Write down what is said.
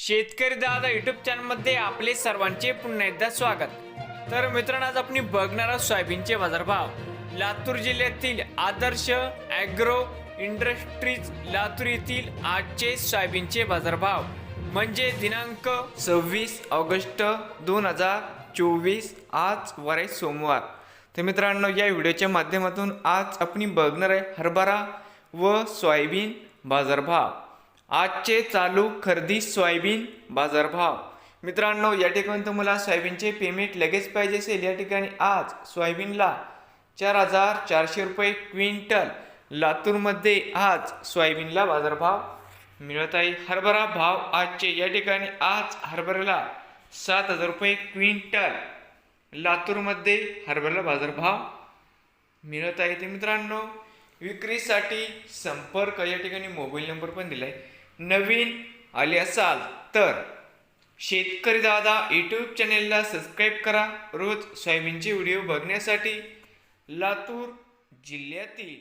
शेतकरी दादा युट्यूब चॅनलमध्ये आपले सर्वांचे पुन्हा एकदा स्वागत. तर मित्रांनो आज आपण बघणार आहोत सोयाबीनचे बाजारभाव. लातूर जिल्ह्यातील आदर्श ॲग्रो इंडस्ट्रीज लातूर येथील आजचे सोयाबीनचे बाजारभाव. म्हणजे दिनांक सव्वीस ऑगस्ट दोन हजार चोवीस आज वार आहे सोमवार. तर मित्रांनो या व्हिडिओच्या माध्यमातून आज आपण बघणार आहे हरभरा व सोयाबीन बाजारभाव. आजचे चालू खरेदी सोयाबीन बाजारभाव. मित्रांनो या ठिकाणी तुम्हाला सोयाबीनचे पेमेंट लगेच पाहिजे असेल. या ठिकाणी आज सोयाबीनला चार हजार चारशे रुपये क्विंटल. लातूरमध्ये आज सोयाबीनला बाजारभाव मिळत आहे. हरभरा भाव आजचे या ठिकाणी आज हरभऱ्याला सात हजार रुपये क्विंटल. लातूरमध्ये हरभऱ्याला बाजारभाव मिळत आहे ते मित्रांनो. विक्रीसाठी संपर्क या ठिकाणी मोबाईल नंबर पण दिला आहे नवीन आले असाल तर शेतकरी दादा यूट्यूब चॅनेलला सबस्क्राईब करा. रोज सोयाबीनचे व्हिडिओ बघण्यासाठी लातूर जिल्ह्यातील